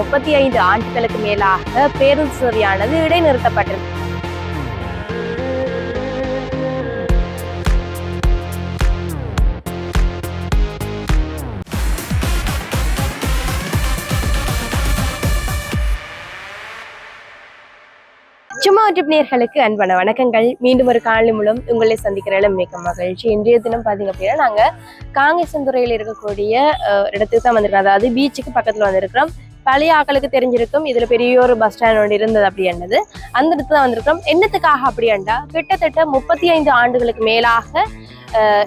முப்பத்தி ஐந்து ஆண்டுகளுக்கு மேலாக பேருந்து சேவையானது இடைநிறுத்தப்பட்டது சும்மா ட்ரிப் நேர்களுக்கு அன்பான வணக்கங்கள். மீண்டும் ஒரு காணொலி மூலம் உங்களை சந்திக்கிறதுல மிக மகிழ்ச்சி. இன்றைய தினம் பார்த்தீங்க அப்படின்னா நாங்க காங்கேசந்துறையில் இருக்கக்கூடிய இடத்துக்கு தான் வந்திருக்கோம். அதாவது பீச்சுக்கு பக்கத்துல வந்திருக்கிறோம். பழைய ஆக்களுக்கு தெரிஞ்சிருக்கும். இதுல பெரிய ஒரு பஸ் ஸ்டாண்ட் ஒன்று இருந்தது அப்படின்றது அந்த இடத்துல வந்திருக்கிறோம். என்னத்துக்காக அப்படியாண்டா கிட்டத்தட்ட முப்பத்தி ஐந்து ஆண்டுகளுக்கு மேலாக அஹ்,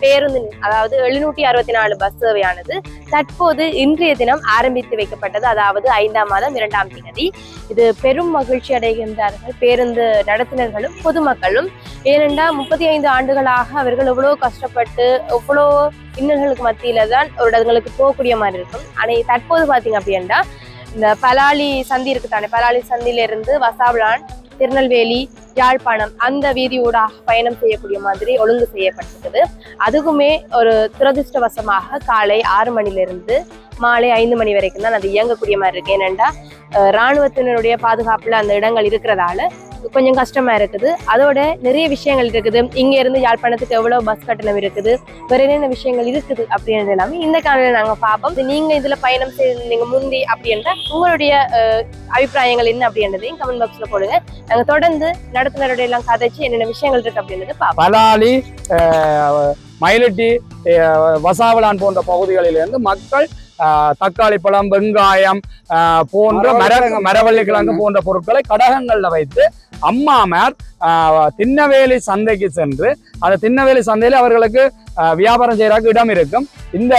பேருந்து அதாவது எழுநூற்றி அறுபத்தி நாலு பஸ் சேவையானது தற்போது இன்றைய தினம் ஆரம்பித்து வைக்கப்பட்டது. அதாவது ஐந்தாம் மாதம் இரண்டாம் தேதி. இது பெரும் மகிழ்ச்சி அடைகின்றார்கள். பேருந்து நடத்தினர்களும் பொதுமக்களும். ஏனென்றால் முப்பத்தி ஐந்து ஆண்டுகளாக அவர்கள் எவ்வளோ கஷ்டப்பட்டு எவ்வளோ இன்னல்களுக்கு மத்தியில தான் ஒரு இடங்களுக்கு போகக்கூடிய மாதிரி இருக்கும். ஆனால் தற்போது பார்த்தீங்க அப்படின்னா இந்த பலாலி சந்தி இருக்கு தானே பலாலி சந்தியிலிருந்து வசாவளான் திருநெல்வேலி யாழ்ப்பாணம் அந்த வீதியூடாக பயணம் செய்யக்கூடிய மாதிரி ஒழுங்கு செய்யப்பட்டிருக்குது. அதுக்குமே ஒரு துரதிருஷ்டவசமாக காலை ஆறு மணிலிருந்து மாலை ஐந்து மணி வரைக்கும் தான் அது இயங்கக்கூடிய மாதிரி இருக்கு. ஏனெண்டா அஹ், ராணுவத்தினருடைய பாதுகாப்புல அந்த இடங்கள் இருக்கிறதால கொஞ்சம் கஷ்டமா இருக்குது. அதோட நிறைய விஷயங்கள் இருக்குது. இங்க இருந்து யாழ்ப்பாணத்துக்கு எவ்வளவு பஸ் கட்டணம் இருக்குது? வேற என்னென்ன விஷயங்கள் இருக்குது அப்படின்றது எல்லாமே இந்த காலையில நாங்க பார்ப்போம். நீங்கள் நீங்க இதுல பயணம் செய்திருந்தீங்க முந்தி அப்படின்ற உங்களுடைய அபிப்பிராயங்கள் என்ன அப்படின்றதையும் கமெண்ட் பாக்ஸ்ல போடுங்க. நாங்க தொடர்ந்து நடத்துனருடைய எல்லாம் கதைச்சு என்னென்ன விஷயங்கள் இருக்கு அப்படின்றத பார்ப்போம். பலாலி மயிலட்டி வசாவலான் போன்ற பகுதிகளிலிருந்து மக்கள் தக்காளி பழம் வெங்காயம் போன்ற மர மரவள்ளி கிழங்கு போன்ற பொருட்களை கடகங்கள்ல வைத்து அம்மாமார் அஹ், திண்ணவேலி சந்தைக்கு சென்று அந்த திண்ணவேலி சந்தையில் அவர்களுக்கு வியாபாரம் செய்யறதுக்கு இடம் இருக்கும். இந்த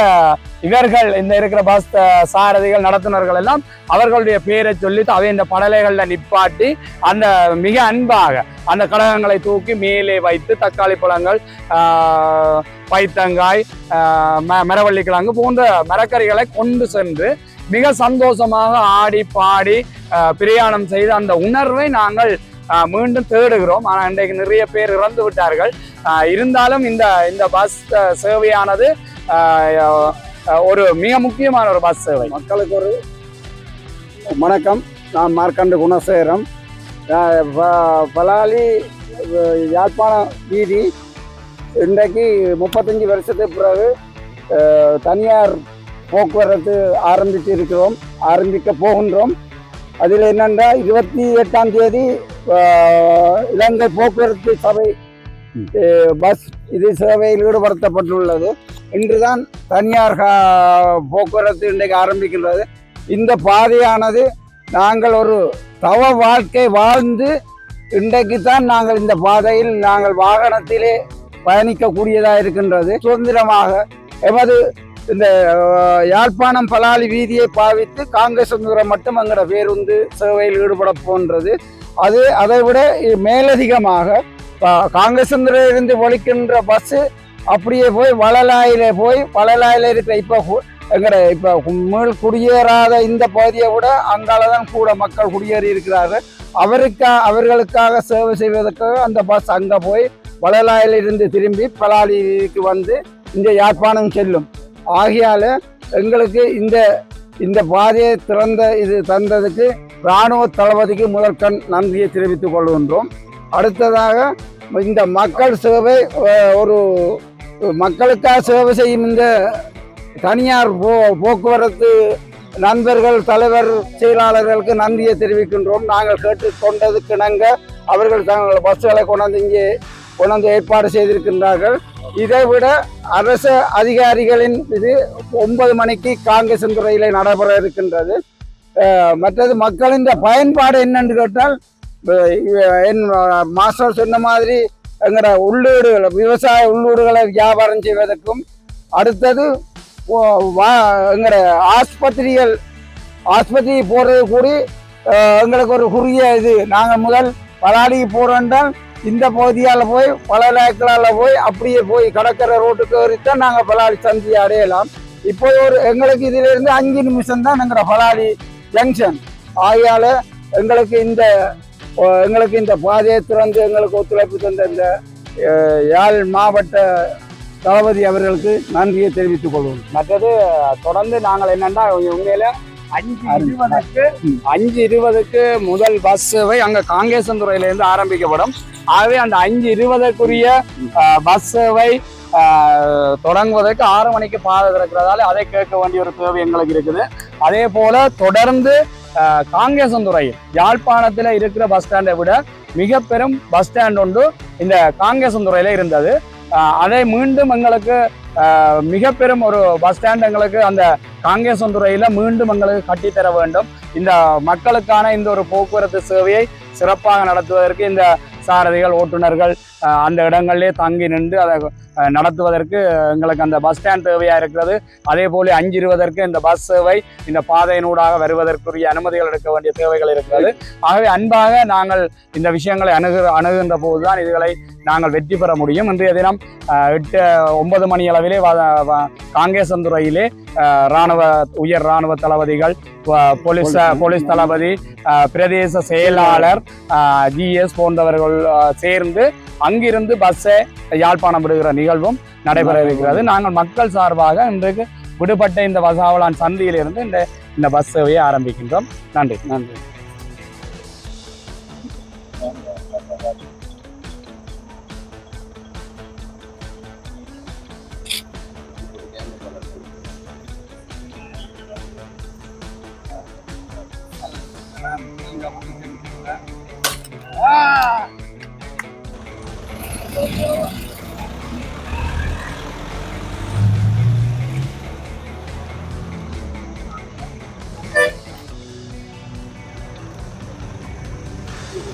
இவர்கள் இந்த இருக்கிற பஸ் சாரதிகள் நடத்துனர்கள் எல்லாம் அவர்களுடைய பேரை சொல்லி அவை இந்த படலைகளில் நிப்பாட்டி அந்த மிக அன்பாக அந்த கடகங்களை தூக்கி மேலே வைத்து தக்காளி பழங்கள் பைத்தங்காய் ம- மரவள்ளி கிழங்கு போன்ற மரக்கறிகளை கொண்டு சென்று மிக சந்தோஷமாக ஆடி பாடி பிரயாணம் செய்து அந்த உணர்வை நாங்கள் மீண்டும் தேடுகிறோம். ஆனால் இன்றைக்கு நிறைய பேர் இறந்து விட்டார்கள். இருந்தாலும் இந்த இந்த பஸ் சேவையானது ஒரு மிக முக்கியமான ஒரு பஸ் சேவை. மக்களுக்கு ஒரு வணக்கம். நான் மார்க்கண்டு குணசேகரம். பலாலி யாழ்ப்பாணம் வீதி. இன்றைக்கு முப்பத்தஞ்சு வருஷத்துக்கு பிறகு தனியார் போக்குவரத்து ஆரம்பித்து இருக்கிறோம் ஆரம்பிக்க போகின்றோம். அதில் என்னென்னா இருபத்தி எட்டாம் தேதி இலங்கை போக்குவரத்து சபை பஸ் இது சேவையில் ஈடுபடுத்தப்பட்டுள்ளது. இன்றுதான் தனியார் போக்குவரத்து இன்றைக்கு ஆரம்பிக்கின்றது. இந்த பாதையானது நாங்கள் ஒரு தவ வாழ்க்கை வாழ்ந்து இன்றைக்கு தான் நாங்கள் இந்த பாதையில் நாங்கள் வாகனத்திலே பயணிக்கக்கூடியதாக இருக்கின்றது. சுதந்திரமாக எமது இந்த யாழ்ப்பாணம் பலாலி வீதியை பாவித்து காங்கிரஸ் மட்டும் எங்களோட பேருந்து சேவையில் ஈடுபட போன்றது. அது அதை விட இ- மேலதிகமாக ப- காங்கிரஸ் இருந்து ஒழிக்கின்ற பஸ்ஸு அப்படியே போய் வளலாயில போய் வளலாயில இருக்கிற இப்போ எங்கட இப்போ மேல் குடியேறாத இந்த பகுதியை விட அங்கால தான் கூட மக்கள் குடியேறி இருக்கிறார்கள். அவருக்கா அவர்களுக்காக சேவை செய்வதற்காக அந்த பஸ் அங்கே போய் வளலாயில இருந்து திரும்பி பலாலிக்கு வந்து இந்த யாழ்ப்பாணம் செல்லும். ஆகையால் எங்களுக்கு இந்த இந்த பாதையை திறந்த இது தந்ததுக்கு இராணுவ தளபதிக்கு முதற்கண் நன்றியை தெரிவித்துக் கொள்கின்றோம். அடுத்ததாக இந்த மக்கள் சேவை ஒரு மக்களுக்காக சேவை செய்யும் இந்த தனியார் போ போக்குவரத்து நண்பர்கள் தலைவர் செயலாளர்களுக்கு நன்றியை தெரிவிக்கின்றோம். நாங்கள் கேட்டுக்கொண்டதுக்கு நாங்கள் அவர்கள் தங்கள் பஸ்ஸுகளை கொண்டாந்து இங்கே கொண்டாந்து ஏற்பாடு செய்திருக்கின்றார்கள். இதை விட அரசு அதிகாரிகளின் இது ஒன்பது மணிக்கு காங்கிரஸ் துறையில் நடைபெற இருக்கின்றது. மற்றது மக்களின் பயன்பாடு என்னன்னு கேட்டால் என் மாஸ்டர் சொன்ன மாதிரி எங்களோட உள்ளீடுகளை விவசாய உள்ளீடுகளை வியாபாரம் செய்வதற்கும் அடுத்தது வா- எங்களோட ஆஸ்பத்திரிகள் ஆஸ்பத்திரி போகிறது கூடி எங்களுக்கு ஒரு குறுகிய இது. நாங்கள் முதல் பலாடிக்கு போகிறோன்றால் இந்த பகுதியால் போய் பலநாயக்கலால் போய் அப்படியே போய் கடற்கரை ரோட்டுக்கு ஏறித்தான் நாங்கள் பலாலி சந்தியை அடையலாம். இப்போ ஒரு எங்களுக்கு இதிலிருந்து அஞ்சு நிமிஷம் தான் எங்களோட பலாலி ஜங்ஷன் ஆகையால் எங்களுக்கு இந்த எங்களுக்கு இந்த பாதையை திறந்து எங்களுக்கு ஒத்துழைப்பு தந்த இந்த யாழ் மாவட்ட தளபதி அவர்களுக்கு நன்றியை தெரிவித்துக் கொள்வோம். மற்றது தொடர்ந்து நாங்கள் என்னன்னா உண்மையில அஞ்சு இருபதுக்கு அஞ்சு இருபதுக்கு முதல் பஸ் சேவை அங்க காங்கேசந்துறையில இருந்து ஆரம்பிக்கப்படும். ஆகவே அந்த அஞ்சு இருபதுக்குரிய பஸ் சேவை தொடங்குவதற்கு ஆறு மணிக்கு பாதை திறக்கிறதால அதை கேட்க வேண்டிய ஒரு தேவை எங்களுக்கு இருக்குது. அதே போல தொடர்ந்து காங்கேசந்துறையில் யாழ்ப்பாணத்துல இருக்கிற பஸ் ஸ்டாண்டை விட மிக பெரும் பஸ் ஸ்டாண்ட் ஒன்று இந்த காங்கேசந்துறையில இருந்தது. அதை மீண்டும் எங்களுக்கு மிக பெரும் ஒரு பஸ் ஸ்டாண்ட் எங்களுக்கு அந்த காங்கேசந்துறையில மீண்டும் எங்களுக்கு கட்டித்தர வேண்டும். இந்த மக்களுக்கான இந்த ஒரு போக்குவரத்து சேவையை சிறப்பாக நடத்துவதற்கு இந்த சாரதிகள் ஓட்டுநர்கள் அந்த இடங்களிலே தங்கி நின்று அதை நடத்துவதற்கு எங்களுக்கு அந்த பஸ் ஸ்டாண்ட் தேவையாக இருக்கிறது. அதே போல அஞ்சு இந்த பஸ் சேவை இந்த பாதையினூடாக வருவதற்குரிய அனுமதிகள் எடுக்க வேண்டிய தேவைகள் இருக்கிறது. ஆகவே அன்பாக நாங்கள் இந்த விஷயங்களை அணுகு அணுகுகின்ற போதுதான் இதுகளை நாங்கள் வெற்றி பெற முடியும். இன்றைய தினம் எட்டு ஒன்பது மணி அளவிலே காங்கேசந்துறையிலே ராணுவ உயர் ராணுவ தளபதிகள் போலீஸ் போலீஸ் தளபதி பிரதேச செயலாளர் ஜிஎஸ் போன்றவர்கள் சேர்ந்து அங்கிருந்து பஸ்ஸை யாழ்ப்பாணம் விடுகிற நிகழ்வும் நடைபெற இருக்கிறது. நாங்கள் மக்கள் சார்பாக இன்றைக்கு விடுபட்ட இந்த வசாவளான் சந்தியிலிருந்து இந்த இந்த பஸ் சேவையை ஆரம்பிக்கின்றோம். நன்றி. நன்றி.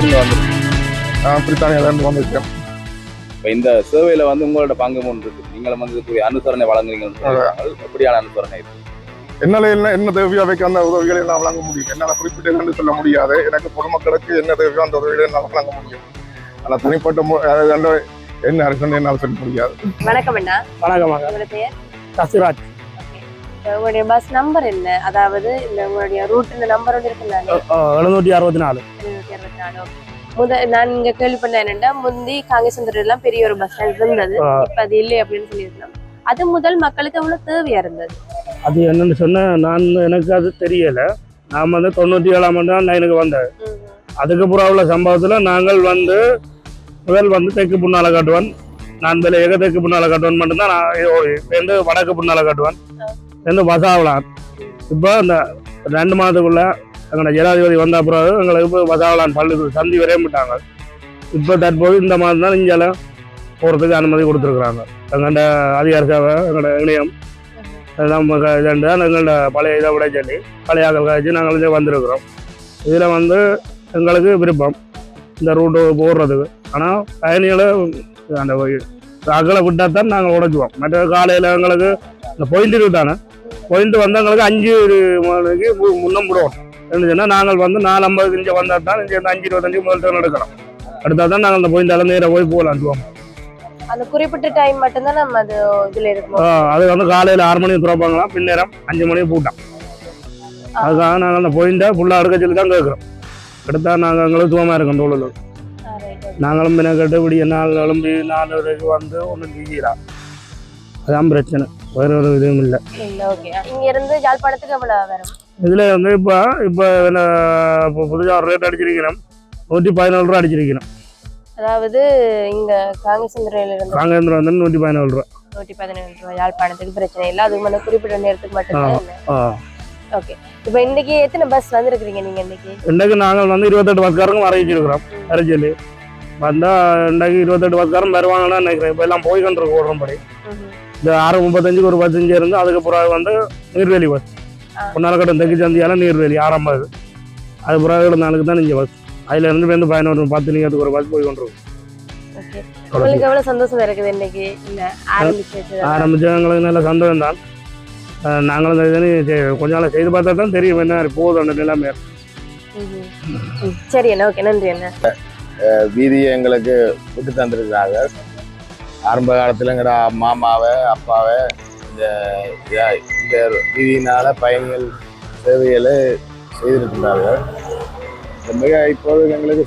வந்திருக்கீங்க நான் பிரித்தானியாவிலேருந்து வந்திருக்கேன். இப்போ இந்த சேவையில வந்து உங்களோட பங்கு ஒன்று இருக்கு. நீங்களும் வந்து இதுக்குரிய அனுசரணை வழங்குறீங்கன்னு சொல்றாங்க எப்படியான அனுசரணை இருக்கு என்னால என்ன என்ன தேவையோ அவைக்கு அந்த உதவிகளை நான் வழங்க முடியும்? என்னால் குறிப்பிட்டு என்னன்னு சொல்ல முடியாது. எனக்கு பொதுமக்களுக்கு என்ன தேவையோ அந்த உதவிகளை நான் வழங்க முடியும். ஆனால் தனிப்பட்ட என்ன அரசு என்னால் சொல்ல முடியாது. வணக்கம் அண்ணா. வணக்கம் Okay. உங்களுடைய பஸ் நம்பர் என்ன? அதாவது இந்த உங்களுடைய ரூட் இந்த நம்பர் ஒன்று இருக்குல்ல எழுநூற்றி அறுபத்தி நாலு. இருநூத்தி அறுபத்தி நாலு. okay. முத நான் இங்க கேள்விப்பட்ட என்னன்னா முந்தி காங்கேசந்தூர் எல்லாம் பெரிய ஒரு பஸ் இருந்தது. இப்ப அது இல்லை அப்படின்னு சொல்லியிருந்தோம். அது முதல் மக்களுக்கு எவ்வளவு தேவையா இருந்தது? அது என்னன்னு சொன்னா நான் எனக்கு அது தெரியல. நான் வந்து தொண்ணூற்றி ஏழாம் ஆண்டு தான் லைனுக்கு வந்தேன் அதுக்கப்புறம் உள்ள சம்பவத்தில் நாங்கள் வந்து முதல் வந்து தெற்கு புண்ணால காட்டுவான். நான் விலை எக தெற்கு புண்ணால காட்டுவான் மட்டும்தான் நான் வந்து வடக்கு புண்ணால காட்டுவான். வந்து வசாவலாம். இப்போ அந்த ரெண்டு மாதத்துக்குள்ள எங்களோட ஜனாதிபதி வந்த பிறகு எங்களுக்கு இப்போ வசாவலான் பள்ளி சந்தி வரைய விட்டாங்க இப்போ தற்போது இந்த மாதம் தான் இங்கே போகிறதுக்கு அனுமதி கொடுத்துருக்குறாங்க. எங்கள்ட அதிகார சேவை எங்களோட இணையம் நம்ம இதண்டு தான் எங்களோட பழைய இதை விட சொல்லி பழைய ஆக்கள் காய்ச்சி நாங்கள் இங்கே வந்திருக்கிறோம். இதில் வந்து எங்களுக்கு விருப்பம் இந்த ரூட்டு போடுறதுக்கு ஆனால் பயணிகளை அந்த அகலை விட்டால் தான் நாங்கள் உடைச்சுவோம் மற்ற காலையில் எங்களுக்கு இந்த பாயிண்ட் ரூட்டான பாயிண்ட் வந்து எங்களுக்கு அஞ்சு மணிக்கு மு- முன்னம் விடுவோம் இருந்துச்சுன்னா நாங்கள் வந்து நாலு ஐம்பது இங்கே வந்தால் தான் இங்கே அஞ்சு இருபத்தஞ்சு முதல் டர்ன் எடுக்கலாம் அடுத்தா தான் நாங்கள் அந்த பாயிண்டால நேராக போய் போகலாம் அந்த குறிப்பிட்ட டைம் மட்டும்தான் நம்ம அது இதுல இருக்கணும் அது வந்து காலையில் ஆறு மணிக்கு திறப்பாங்களாம் பின்னேரம் அஞ்சு மணிக்கு பூட்டான் அதுக்காக நாங்கள் அந்த பாயிண்டை ஃபுல்லாக சொல்லி தான் கேட்குறோம். எடுத்தா நாங்கள் எங்களுக்கு சுகமாக இருக்கோம் okay. நாங்களும் பின்ன கட்டுப்படி நாலு கிளம்பி நாலு வரைக்கும் வந்து ஒன்றும் செய்யலாம் அதான் பிரச்சனை. வேற ஒரு இதுவும் இல்லை. ஓகே இங்க இருந்து யாழ்ப்பாணத்துக்கு எவ்வளவு வரும்? இதில் வந்து இப்போ இப்போ என்ன இப்போ புதுசாக ரேட் அடிச்சிருக்கிறோம். நூற்றி பதினாலு ரூபா அடிச்சிருக்கிறோம். அதாவது இங்க காங்கேசந்துறையில இருந்து காங்கேந்திரம் வந்து நூற்றி பதினாலு ரூபா. நூற்றி பதினேழு ரூபாய் யாழ்ப்பாணத்துக்கு பிரச்சனை இல்லை. அதுக்கு மேலே குறிப்பிட்ட நேரத்துக்கு மட்டும்தான் ஓகே இப்போ இன்னைக்கு எத்தனை பஸ் வந்திருக்கிறீங்க நீங்க இன்னைக்கு? இன்றைக்கு நாங்கள் வந்து இருபத்தெட்டு பஸ்காரங்க அறிவிச்சிருக்கிறோம் அரசியல் வந்தால் இன்றைக்கு இருபத்தெட்டு பஸ்காரம் வருவாங்கன்னு நினைக்கிறேன். இப்போ எல்லாம் போய் கொண்டிருக்கு ஓடுறபடி. இந்த ஆறு முப்பத்தஞ்சுக்கு ஒரு பஸ் இங்கே இருந்து அதுக்கு பிறகு வந்து நீர்வேலி பஸ். பொன்னாலக்கட்டம் தெற்கு சந்தியால நீர்வேலி ஆரம்பது அது. பிறகு நாளுக்கு தான் இங்கே பஸ் அதுல இருந்து வந்து பதினோரு பத்து நிமிஷத்துக்கு ஒரு பஸ் போய் கொண்டிருக்கும் ஓகே. உங்களுக்கு சந்தோஷம் இருக்குது இன்னைக்கு? ஆரம்பிச்சு எங்களுக்கு நல்ல சந்தோஷம் தான் நாங்களும் கொஞ்ச நாள் செய்து பார்த்தா தான் தெரியும் என்ன போகுது அந்த நிலைமை. சரி அண்ணா ஓகே நன்றி அண்ணா வீதியை எங்களுக்கு விட்டு தந்திருக்கிறாங்க ஆரம்ப காலத்தில் எங்கட மாமாவை அப்பாவை இந்த இந்த வீதியினால பயணிகள் சேவைகளை செய்திருக்கின்றார்கள். மிக இப்போது எங்களுக்கு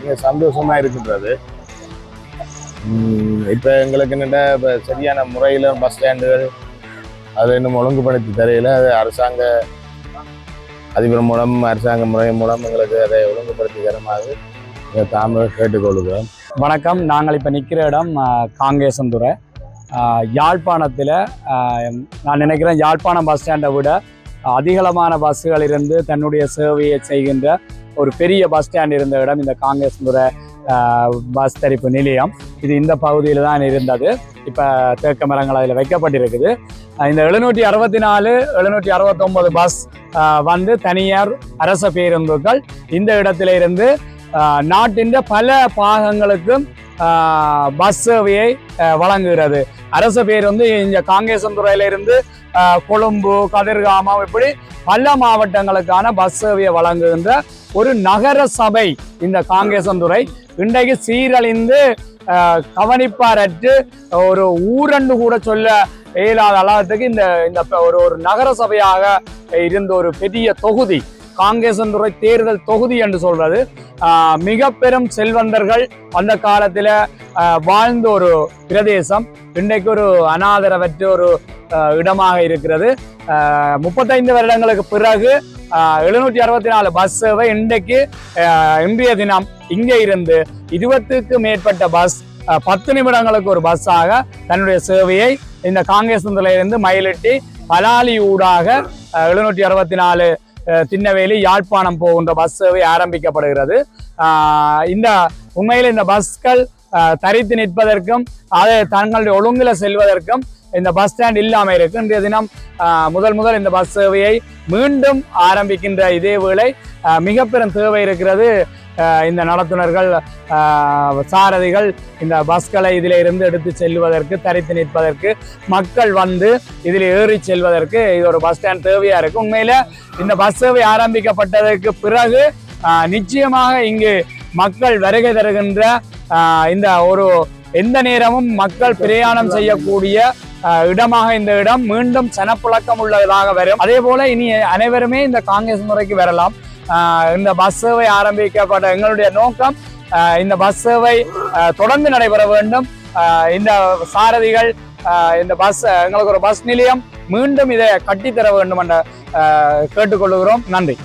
மிக சந்தோஷமாக இருக்கின்றது. இப்போ எங்களுக்கு என்னென்ன இப்போ சரியான முறையில் பஸ் ஸ்டாண்டுகள் அதை இன்னும் ஒழுங்குபடுத்தி தரையில் அது அரசாங்க அதிபர் மூலம் அரசாங்க முறை மூலம் எங்களுக்கு அதை ஒழுங்குபடுத்தி தருமாறு தாமரை தாமதம் கேட்டுக்கொள்கிறோம் வணக்கம். நாங்கள் இப்போ நிற்கிற இடம் காங்கேசந்துறை. யாழ்ப்பாணத்தில் நான் நினைக்கிறேன் யாழ்ப்பாணம் பஸ் ஸ்டாண்டை விட அதிகளமான பஸ்ஸுகள் இருந்து தன்னுடைய சேவையை செய்கின்ற ஒரு பெரிய பஸ் ஸ்டாண்ட் இருந்த இடம் இந்த காங்கேசந்துறை பஸ் தரிப்பு நிலையம். இது இந்த பகுதியில் தான் இருந்தது. இப்போ தேக்க மரங்கள் அதில் வைக்கப்பட்டிருக்குது. இந்த எழுநூற்றி அறுபத்தி நாலு எழுநூற்றி அறுபத்தொம்பது பஸ் வந்து தனியார் அரச பேருந்துகள் இந்த இடத்துல இருந்து நாட்டின் பல பாகங்களுக்கும் பஸ் சேவையை வழங்குகிறது. அரசு பேர் வந்து இந்த காங்கேசந்துறையில இருந்து கொழும்பு கதிர்காமம் இப்படி பல மாவட்டங்களுக்கான பஸ் சேவையை வழங்குகின்ற ஒரு நகர சபை இந்த காங்கேசந்துறை இன்றைக்கு சீரழிந்து கவனிப்பாரற்று ஒரு ஊரண்டு கூட சொல்ல இயலாத அளவுக்கு இந்த இந்த ஒரு ஒரு நகர சபையாக இருந்த ஒரு பெரிய தொகுதி. காங்கேசந்துறை தேர்தல் தொகுதி என்று சொல்றது. ஆஹ் மிக பெரும் செல்வந்தர்கள் அந்த காலத்துல வாழ்ந்த ஒரு பிரதேசம். இன்றைக்கு ஒரு அனாதரவற்ற ஒரு இடமாக இருக்கிறது. ஆஹ் முப்பத்தைந்து வருடங்களுக்கு பிறகு எழுநூற்றி அறுபத்தி நாலு பஸ் சேவை இன்றைக்கு இன்றைய தினம் இங்கே இருந்து இருபத்துக்கு மேற்பட்ட பஸ் பத்து நிமிடங்களுக்கு ஒரு பஸ்ஸாக தன்னுடைய சேவையை இந்த காங்கிரஸ் இருந்து மயிலிட்டு பலாலி ஊடாக எழுநூற்றி அறுபத்தி நாலு திண்ணவேலி யாழ்ப்பாணம் போகின்ற பஸ் சேவை ஆரம்பிக்கப்படுகிறது. இந்த உண்மையில் இந்த பஸ்கள் தரித்து நிற்பதற்கும் அதை தங்களுடைய ஒழுங்கில் செல்வதற்கும் இந்த பஸ் ஸ்டாண்ட் இல்லாமல் இருக்கு. இன்றைய தினம் முதல் முதல் இந்த பஸ் சேவையை மீண்டும் ஆரம்பிக்கின்ற இதே வேளை மிகப்பெரும் மிக பெரும் தேவை இருக்கிறது. இந்த நடத்துனர்கள் சாரதிகள் இந்த பஸ்களை இதில் இருந்து எடுத்து செல்வதற்கு தரித்து நிற்பதற்கு மக்கள் வந்து இதில் ஏறி செல்வதற்கு இது ஒரு பஸ் ஸ்டாண்ட் தேவையாக இருக்கும் உண்மையில் இந்த பஸ் சேவை ஆரம்பிக்கப்பட்டதற்கு பிறகு நிச்சயமாக இங்கு மக்கள் வருகை தருகின்ற இந்த ஒரு எந்த நேரமும் மக்கள் பிரயாணம் செய்யக்கூடிய இடமாக இந்த இடம் மீண்டும் சனப்புழக்கம் உள்ளதாக வரும். அதே போல இனி அனைவருமே இந்த காங்கிரஸ் முறைக்கு வரலாம். இந்த பஸ் சேவை ஆரம்பிக்கப்பட்ட எங்களுடைய நோக்கம் ஆஹ் இந்த பஸ் சேவை தொடர்ந்து நடைபெற வேண்டும். ஆஹ் இந்த சாரதிகள் ஆஹ் இந்த பஸ் எங்களுக்கு ஒரு பஸ் நிலையம் மீண்டும் இதை கட்டித்தர வேண்டும் என்ற கேட்டுக்கொள்கிறோம். நன்றி.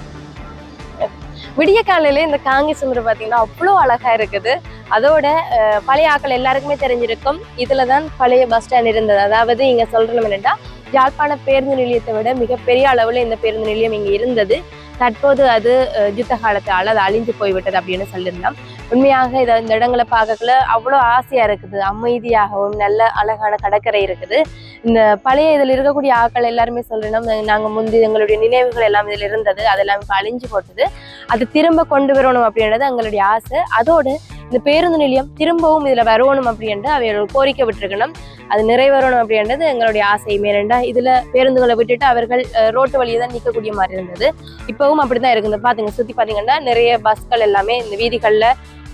விடிய காலையில இந்த காங்கேசந்துறை பாத்தீங்கன்னா அவ்வளோ அழகா இருக்குது. அதோட அஹ், பழைய ஆட்கள் எல்லாருக்குமே தெரிஞ்சிருக்கும். இதுல தான் பழைய பஸ் ஸ்டாண்ட் இருந்தது. அதாவது இங்க சொல்றோம் என்னன்னா யாழ்ப்பாண பேருந்து நிலையத்தை விட மிகப்பெரிய அளவுல இந்த பேருந்து நிலையம் இங்க இருந்தது. தற்போது அது யுத்த காலத்தால் அது அழிஞ்சு போய்விட்டது அப்படின்னு சொல்லியிருந்தோம். உண்மையாக இதை இந்த இடங்களை பார்க்கக்குள்ள அவ்வளோ ஆசையா இருக்குது. அமைதியாகவும் நல்ல அழகான கடற்கரை இருக்குது. இந்த பழைய இதில் இருக்கக்கூடிய ஆட்கள் எல்லாருமே சொல்லணும் நாங்கள் முந்தி எங்களுடைய நினைவுகள் எல்லாம் இதில் இருந்தது அதெல்லாம் இப்போ அழிஞ்சு போட்டது. அது திரும்ப கொண்டு வரணும் அப்படின்றது எங்களுடைய ஆசை. அதோடு இந்த பேருந்து நிலையம் திரும்பவும் இதில் வரணும் அப்படின்ட்டு அவையோட கோரிக்கை விட்டுருக்கணும் அது நிறைவேறணும் அப்படின்றது எங்களுடைய ஆசை. மேலண்டா இதில் பேருந்துகளை விட்டுட்டு அவர்கள் ரோட்டு வழியை தான் நிற்கக்கூடிய மாதிரி இருந்தது. இப்போவும் அப்படி தான் இருக்குது. பாத்துங்க சுற்றி பார்த்தீங்கன்னா நிறைய பஸ்கள் எல்லாமே இந்த வீதிகளில்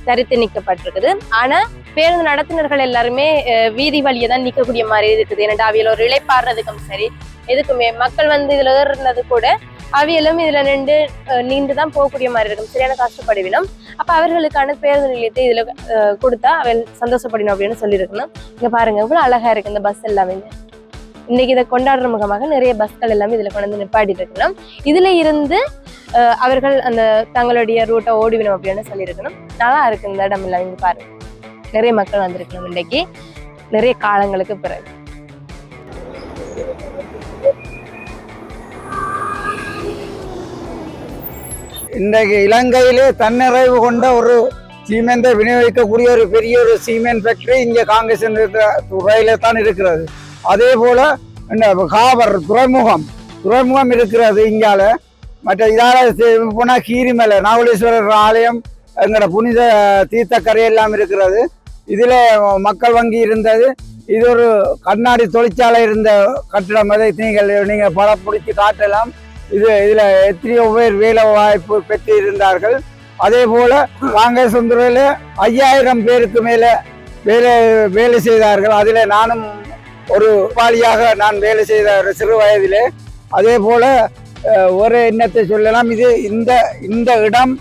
தரித்து நிற்கப்பட்டிருக்குது ஆனால் பேருந்து நடத்துனர்கள் எல்லாருமே வீதி வழியை தான் நிற்கக்கூடிய மாதிரி இருக்குது. ஏன்னா அவையில் ஒரு இழைப்பாடுறதுக்கும் சரி எதுக்குமே. மக்கள் வந்து இதில் ஏறுனது கூட அவியலும் இதுல நின்று அஹ், நீண்டு தான் போகக்கூடிய மாதிரி இருக்கும். சரியான கஷ்டப்படுவினும் அப்ப அவர்களுக்கான பேருந்து நிலையத்தை இதுல கொடுத்தா அவள் சந்தோஷப்படணும் அப்படின்னு சொல்லியிருக்கணும். இங்க பாருங்க இவ்வளவு அழகா இருக்கு இந்த பஸ் எல்லாமே இன்னைக்கு இதை கொண்டாடுற முகமாக நிறைய பஸ்கள் எல்லாமே இதுல கொண்டு வந்து நிப்பாட்டி இருக்கணும். இதுல இருந்து அஹ், அவர்கள் அந்த தங்களுடைய ரூட்டை ஓடிவிடும் அப்படின்னு சொல்லியிருக்கணும். நல்லா இருக்கு இந்த இடம் எல்லாம் இங்க பாருங்க. நிறைய மக்கள் வந்திருக்கணும் இன்றைக்கு நிறைய காலங்களுக்கு பிறகு. இன்றைக்கு இலங்கையிலே தன்னிறைவு கொண்ட ஒரு சீமெந்தை விநியோகிக்கக்கூடிய ஒரு பெரிய ஒரு சீமெண்ட் ஃபேக்டரி இங்கே காங்கிரஸ் துறையில தான் இருக்கிறது. அதே போல இந்த காவர் துறைமுகம் துறைமுகம் இருக்கிறது இங்கால மற்ற இதால போனால் கீரிமலை நாவலீஸ்வரர் ஆலயம் எங்களோட புனித தீர்த்தக்கரை எல்லாம் இருக்கிறது. இதில் மக்கள் வங்கி இருந்தது. இது ஒரு கண்ணாடி தொழிற்சாலை இருந்த கட்டிடம். அதை நீங்கள் நீங்கள் படம் பிடிச்சி காட்டலாம். இது இதில் எத்தனையோ பேர் வேலை வாய்ப்பு பெற்று இருந்தார்கள் அதே போல காங்கிரஸ் துறையில் ஐயாயிரம் பேருக்கு மேலே வேலை வேலை செய்தார்கள். அதில் நானும் ஒரு பாலியாக நான் வேலை செய்த ஒரு சிறு வயதிலே. அதே போல ஒரு எண்ணத்தை சொல்லலாம் இது இந்த இந்த இடம்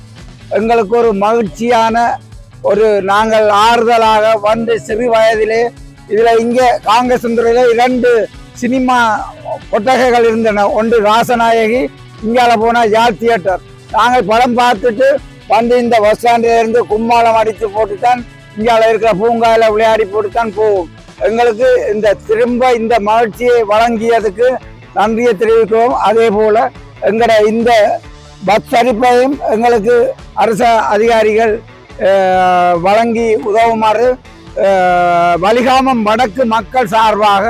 எங்களுக்கு ஒரு மகிழ்ச்சியான ஒரு நாங்கள் ஆறுதலாக வந்து சிறு வயதிலே இதில் இங்கே காங்கிரஸ் துறையில் இரண்டு சினிமா கொட்டகைகள் இருந்தன. ஒன்று ராசநாயகி இங்கால போனால் யாழ் தியேட்டர். நாங்கள் படம் பார்த்துட்டு வந்து இந்த பஸ் ஸ்டாண்டில் இருந்து கும்மாளம் அடித்து போட்டு தான் இங்கால இருக்கிற பூங்காவில் விளையாடி போட்டுத்தான் போவோம். எங்களுக்கு இந்த திரும்ப இந்த மகிழ்ச்சியை வழங்கியதுக்கு நன்றியை தெரிவிக்கிறோம். அதே போல் எங்களோட இந்த பஸ் சரிப்பையும் எங்களுக்கு அரச அதிகாரிகள் வழங்கி உதவுமாறு வலிகாமம் வடக்கு மக்கள் சார்பாக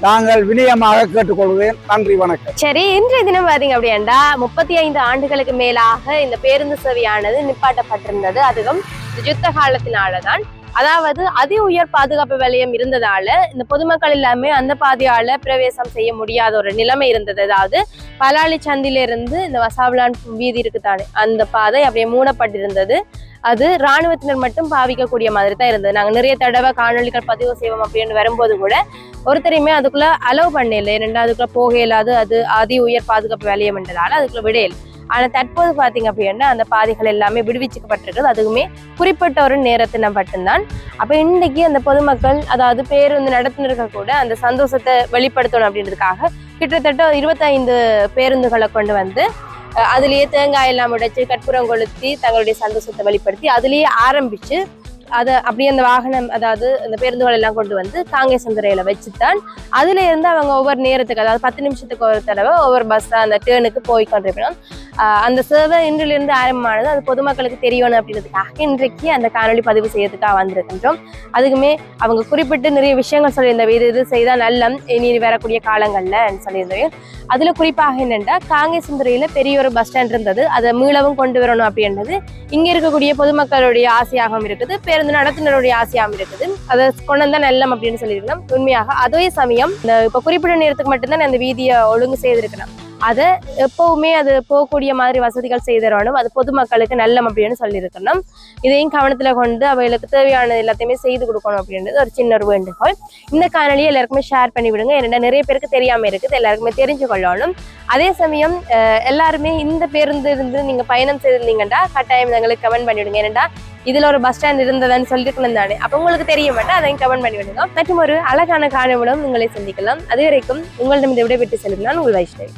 நாங்கள் வினயமாக கேட்டுக்கொள்கிறேன். நன்றி வணக்கம். சரி இன்றைய தினம் பாத்தீங்க அப்படின்னா முப்பத்தி ஐந்து ஆண்டுகளுக்கு மேலாக இந்த பேருந்து சேவையானது நிப்பாட்டப்பட்டிருந்தது. அதுவும் இந்த யுத்த காலத்தினாலதான். அதாவது அதி உயர் பாதுகாப்பு வலயம் இருந்ததால இந்த பொதுமக்கள் எல்லாமே அந்த பாதையால பிரவேசம் செய்ய முடியாத ஒரு நிலைமை இருந்தது. அதாவது பலாலி சந்திலிருந்து இந்த வசாவிலான் வீதி இருக்குதானே அந்த பாதை அப்படியே மூடப்பட்டிருந்தது. அது ராணுவத்தினர் மட்டும் பாவிக்கக்கூடிய மாதிரி தான் இருந்தது. நாங்கள் நிறைய தடவை காணொளிகள் பதிவு செய்வோம் அப்படின்னு வரும்போது கூட ஒருத்தரையுமே அதுக்குள்ள அலோவ் பண்ணல. ரெண்டாவதுக்குள்ளே போக இல்லாது அது அதி உயர் பாதுகாப்பு வேலையம்ன்றதால அதுக்குள்ள விடையல் ஆனா தற்போது பாத்தீங்க அப்படின்னா அந்த பாதைகள் எல்லாமே விடுவிச்சுக்கப்பட்டிருக்கிறது அதுவுமே குறிப்பிட்ட ஒரு நேரத்தின மட்டும்தான். அப்ப இன்னைக்கு அந்த பொதுமக்கள் அதாவது பேருந்து நடத்தினர்கள் கூட அந்த சந்தோஷத்தை வெளிப்படுத்தணும் அப்படின்றதுக்காக கிட்டத்தட்ட இருபத்தைந்து பேருந்துகளை கொண்டு வந்து அதுலேயே அதுலயே தேங்காய் எல்லாம் உடைச்சு கற்பூரம் கொளுத்தி தங்களுடைய சந்தோஷத்தை வெளிப்படுத்தி அதுலயே ஆரம்பிச்சு அதை அப்படியே அந்த வாகனம் அதாவது அந்த பேருந்துகள் எல்லாம் கொண்டு வந்து காங்கேசந்துறையில வச்சுத்தான். அதுல இருந்து அவங்க ஒவ்வொரு நேரத்துக்கு அதாவது பத்து நிமிஷத்துக்கு ஒரு தடவை ஒவ்வொரு பஸ் அந்த டேர்னுக்கு போய் கொண்டிருக்கணும். ஆஹ் அந்த சேவை இன்றிலிருந்து ஆரம்பமானது அது பொதுமக்களுக்கு தெரியணும் அப்படின்றதுக்காக இன்றைக்கு அந்த காணொளி பதிவு செய்யறதுக்காக வந்திருக்கின்றோம். அதுக்குமே அவங்க குறிப்பிட்டு நிறைய விஷயங்கள் சொல்லியிருந்தவை இது இது செய்தால் நல்லம் இனி வரக்கூடிய காலங்கள்ல சொல்லியிருந்தோம் அதுல குறிப்பாக என்னென்னா காங்கேசந்துறையில பெரிய ஒரு பஸ் ஸ்டாண்ட் இருந்தது. அதை மீளவும் கொண்டு வரணும் அப்படின்றது இங்க இருக்கக்கூடிய பொதுமக்களுடைய ஆசையாகவும் இருக்குது. பேருந்து நடத்துனருடைய ஆசையாம் இருக்குது அதை கொண்டு வந்தா நல்லம் அப்படின்னு சொல்லியிருக்கணும். உண்மையாக அதே சமயம் இந்த இப்ப குறிப்பிட்ட நேரத்துக்கு மட்டும்தான் அந்த வீதியை ஒழுங்கு செய்திருக்கணும். அதை எப்பவுமே அது போகக்கூடிய மாதிரி வசதிகள் செய்தரணும் அது பொதுமக்களுக்கு நல்லம் அப்படின்னு சொல்லியிருக்கணும். இதையும் கவனத்துல கொண்டு அவைகளுக்கு தேவையானது எல்லாத்தையுமே செய்து கொடுக்கணும் அப்படின்றது ஒரு சின்ன ஒரு வேண்டுகோள். இந்த காணொலியை எல்லாருக்குமே ஷேர் பண்ணி விடுங்க. ஏன்னா நிறைய பேருக்கு தெரியாம இருக்குது. எல்லாருக்குமே தெரிஞ்சு கொள்ளணும். அதே சமயம் அஹ், எல்லாருமே இந்த பேருந்து இருந்து நீங்க பயணம் செய்திருந்தீங்கன்னா கட்டாயம் எங்களுக்கு கமெண்ட் பண்ணிவிடுங்க ஏன்னா இதுல ஒரு பஸ் ஸ்டாண்ட் இருந்ததுன்னு சொல்லியிருக்கணும் தானே அப்போ உங்களுக்கு தெரிய மாட்டா அதையும் கமெண்ட் பண்ணி விடுங்க. மற்றும் ஒரு அழகான காணொலியும் உங்களை சந்திக்கலாம். அது வரைக்கும் உங்களிடம் இதை விடைபெற்று செல்லும் நான் உங்கள் வைஷ்ணவி.